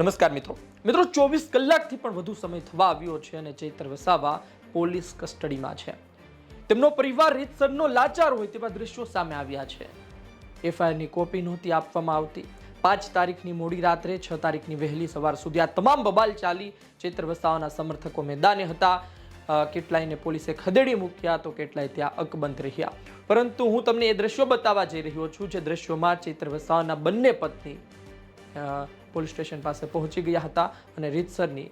નમસ્કાર મિત્રો. મિત્રો, ચોવીસ કલાકથી પણ વધુ સમય થવા આવ્યો છે અને ચૈતર વસાવા પોલીસ કસ્ટડીમાં છે. તેમનો પરિવાર રીતસરનો લાચાર હોય તેવા દ્રશ્યો સામે આવ્યા છે. એફઆઈઆરની કોપી નહોતી આપવામાં આવતી. પાંચ તારીખની મોડી રાત્રે છ તારીખની વહેલી સવાર સુધી આ તમામ બબાલ ચાલી ચૈતર વસાવાના સમર્થકો મેદાને હતા. કેટલાયને પોલીસે ખદેડી મૂક્યા તો કેટલાય ત્યાં અકબંધ રહ્યા. પરંતુ હું તમને એ દ્રશ્યો બતાવવા જઈ રહ્યો છું, જે દ્રશ્યોમાં ચૈત્ર વસાવાના બંને પત્ની પોલીસ સ્ટેશન પાસે પહોંચી ગયા હતા અને રીતસરની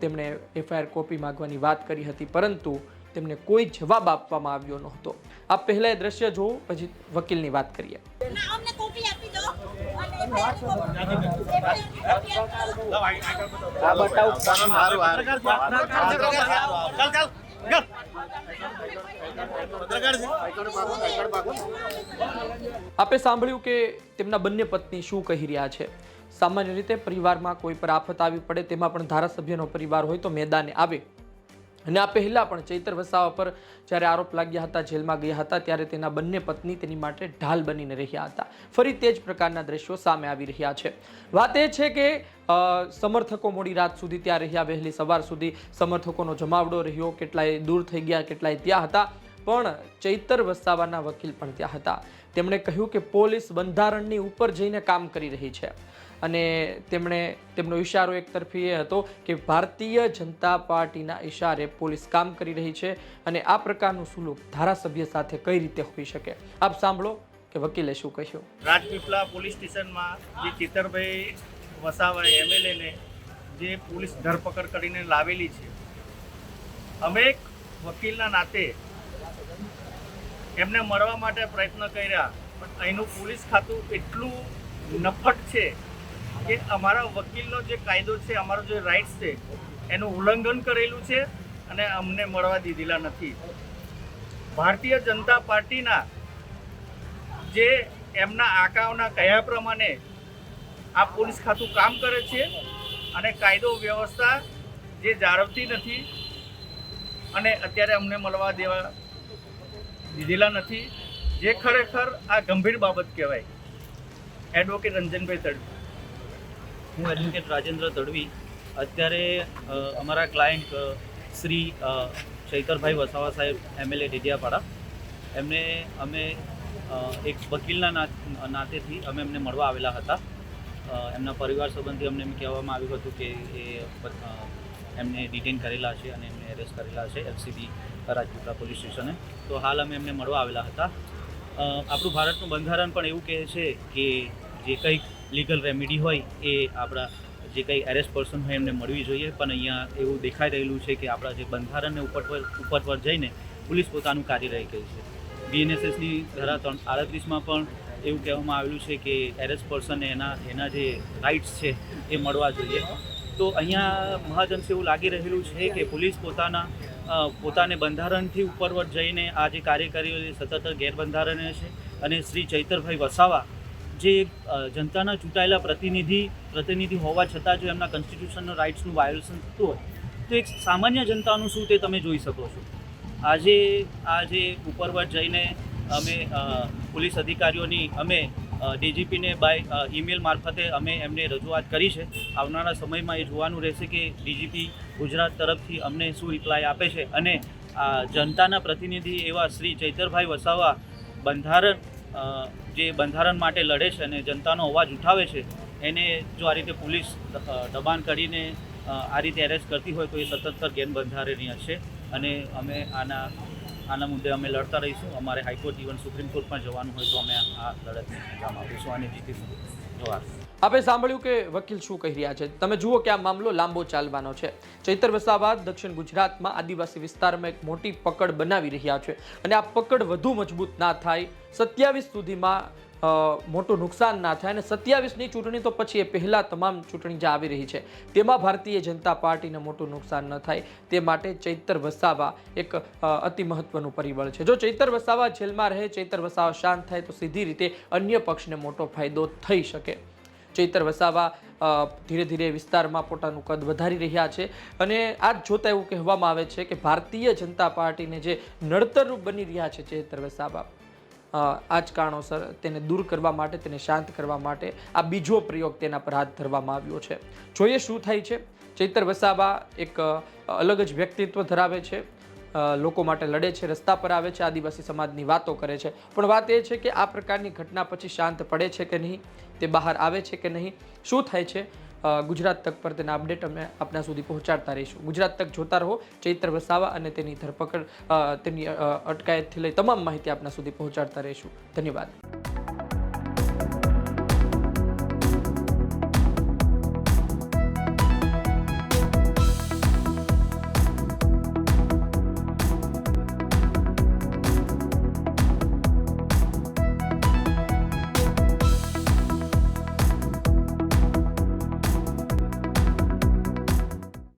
તેમણે એફઆઈઆર કોપી માગવાની વાત કરી હતી પરંતુ તેમને કોઈ જવાબ આપવામાં આવ્યો નહોતો. આ પહેલા એ દ્રશ્ય જોવું પછી વકીલની વાત કરીએ. ના અમને કોપી આપી દો. અને FIR ની કોપી- FIR ની કોપી આપી દો. આપે સાંભળ્યું કે તેમના બંને પત્ની શું કહી રહ્યા છે? સામાન્ય રીતે પરિવારમાં કોઈ પર આફત આવી પડે તેમાં પણ ધારાસભ્યનો પરિવાર હોય તો મેદાને આવે. અને આ પહેલાં પણ ચૈતર વસાવા પર જ્યારે આરોપ લાગ્યા હતા, જેલમાં ગયા હતા, ત્યારે તેના બંને પત્ની તેની માટે ઢાલ બનીને રહ્યા હતા. ફરી તે જ પ્રકારના દ્રશ્યો સામે આવી રહ્યા છે. વાત એ છે કે સમર્થકો મોડી રાત સુધી ત્યાં રહ્યા. વહેલી સવાર સુધી સમર્થકોનો જમાવડો રહ્યો. કેટલાય દૂર થઈ ગયા, કેટલાય ત્યાં હતા. પણ ચૈતર વસાવાના વકીલ પણ ત્યાં હતા. તેમણે કહ્યું કે પોલીસ બંધારણની ઉપર જઈને કામ કરી રહી છે. અને તેમણે, તેમનો ઇશારો એક તરફી એ હતો કે ભારતીય જનતા પાર્ટીના ઈશારે પોલીસ કામ કરી રહી છે અને આ પ્રકારનું સુલુક ધારાસભ્ય સાથે કઈ રીતે હોઈ શકે? આપ સાંભળો કે વકીલે શું કહ્યું? રાજપીપળા પોલીસ સ્ટેશનમાં જે ચેતરભાઈ વસાવા એમએલએને જે પોલીસ ધરપકડ કરીને લાવેલી છે, અમે એક વકીલના નાતે એમને મળવા માટે પ્રયત્ન કર્યા, પણ અહીંનું પોલીસ ખાતું એટલું નફટ છે કે અમારા વકીલનો જે કાયદો છે, અમારો જે રાઇટ્સ છે, એનું ઉલ્લંઘન કરેલું છે અને અમને મળવા દીધેલા નથી. ભારતીય જનતા પાર્ટીના જે એમના આંકાઓના કયા પ્રમાણે આ પોલીસ ખાતું કામ કરે છે અને કાયદો વ્યવસ્થા જે જાળવતી નથી અને અત્યારે અમને મળવા દેવા દીધેલા નથી, જે ખરેખર આ ગંભીર બાબત કહેવાય. એડવોકેટ રંજનભાઈ તડવી. હું એડવોકેટ રાજેન્દ્ર તડવી અત્યારે અમારા ક્લાયન્ટ શ્રી અ, ચૈતરભાઈ વસાવા સાહેબ એમએલએ ડેડિયાપાડા. એમને અમે એક વકીલના નાતેથી અમે એમને મળવા આવેલા હતા. એમના પરિવાર સંબંધી અમને એમ કહેવામાં આવ્યું હતું કે એ એમને ડિટેન કરેલા છે અને એમને એરેસ્ટ કરેલા છે એફસીબી રાજપીપળા પોલીસ સ્ટેશને તો હાલ અમે એમને મળવા આવેલા હતા. આપણું ભારતનું બંધારણ પણ એવું કહે છે કે જે કંઈક લીગલ રેમેડી હોય એ આપણા જે કંઈ એરેસ્ટ પર્સન હોય એમને મળવી જોઈએ. પણ અહીંયા એવું દેખાઈ રહેલું છે કે આપણા જે બંધારણને ઉપર પર ઉપર પર જઈને પોલીસ પોતાનું કાર્ય રહી ગઈ છે બીએનએસએસની ધારા ત્રણ આડત્રીસમાં પણ એવું કહેવામાં આવેલું છે કે એરેસ્ટ પર્સનને એના એના જે રાઇટ્સ છે એ મળવા જોઈએ. તો અહીંયા મહાજનસે એવું લાગી રહેલું છે કે પોલીસ પોતાના પોતાને બંધારણથી ઉપરવટ જઈને આ જે કાર્ય કર્યો એ સતત ગેરબંધારણીય છે. અને શ્રી ચૈતરભાઈ વસાવા જે જનતાના ચૂંટાયેલા પ્રતિનિધિ પ્રતિનિધિ હોવા છતાં જો એમના કોન્સ્ટિટ્યુશનલ રાઇટ્સનું વાયોલેશન થતું હોય, તો એક સામાન્ય જનતાનું શું તે તમે જોઈ શકો છો? આજે આજે ઉપરવટ જઈને અમે પોલીસ અધિકારીઓની, અમે ડીજીપીને બાય ઈમેલ મારફતે અમે એમને રજૂઆત કરી છે. આવનારા સમયમાં એ જોવાનું રહેશે કે ડીજીપી ગુજરાત તરફથી અમને શું રિપ્લાય આપે છે અને જનતાના પ્રતિનિધિ એવા શ્રી ચૈતરભાઈ વસાવા બંધારણ જે બંધારણ માટે લડે છે અને જનતાનો અવાજ ઉઠાવે છે, એને જો આ રીતે પોલીસ દબાણ કરીને આ રીતે એરેસ્ટ કરતી હોય તો એ સતત ગેરબંધારણીય છે. અને અમે આના આના મુદ્દે અમે લડતા રહીશું. અમારે હાઈકોર્ટ ઇવન સુપ્રીમ કોર્ટમાં જવાનું હોય તો અમે આ લડતને અંજામ આપીશું અને જીતીશું. જોવા આપે સાંભળ્યું કે વકીલ શું કહી રહ્યા છે? તમે જુઓ કે આ મામલો લાંબો ચાલવાનો છે. ચૈતર વસાવાદ દક્ષિણ ગુજરાતમાં આદિવાસી વિસ્તારમાં એક મોટી પકડ બનાવી રહ્યા છે. અને આ પકડ વધુ મજબૂત ના થાય, સત્યાવીસ સુધીમાં મોટું નુકસાન ના થાય અને સત્યાવીસની ચૂંટણી તો પછી એ પહેલાં તમામ ચૂંટણી જે આવી રહી છે, તેમાં ભારતીય જનતા પાર્ટીને મોટું નુકસાન ન થાય. તે માટે ચૈતર વસાવા એક અતિ મહત્વનું પરિબળ છે. જો ચૈતર વસાવા જેલમાં રહે, ચૈતર વસાવા શાંત થાય, તો સીધી રીતે અન્ય પક્ષને મોટો ફાયદો થઈ શકે. ચૈતર વસાવા ધીરે ધીરે વિસ્તારમાં પોતાનું કદ વધારી રહ્યા છે અને આ જ જોતા એવું કહેવામાં આવે છે કે ભારતીય જનતા પાર્ટીને જે નડતરરૂપ બની રહ્યા છે ચૈતર વસાવા આ જ કારણોસર તેને દૂર કરવા માટે, તેને શાંત કરવા માટે આ બીજો પ્રયોગ તેના પર હાથ ધરવામાં આવ્યો છે. જોઈએ શું થાય છે? ચૈતર વસાવા એક અલગ જ વ્યક્તિત્વ ધરાવે છે. લોકો માટે લડે છે, રસ્તા પર આવે છે, આદિવાસી સમાજની વાતો કરે છે. પણ વાત એ છે કે આ પ્રકારની ઘટના પછી શાંત પડે છે કે નહીં? તે બહાર આવે છે કે નહીં? શું થાય છે? ગુજરાત તક પર તેના અપડેટ અમે આપના સુધી પહોંચાડતા રહીશું. ગુજરાત તક જોતા રહો, ચૈત્ર વસાવા અને તેની ધરપકડ તેની અટકાયતથી લઈ તમામ માહિતી આપના સુધી પહોંચાડતા રહીશું. ધન્યવાદ.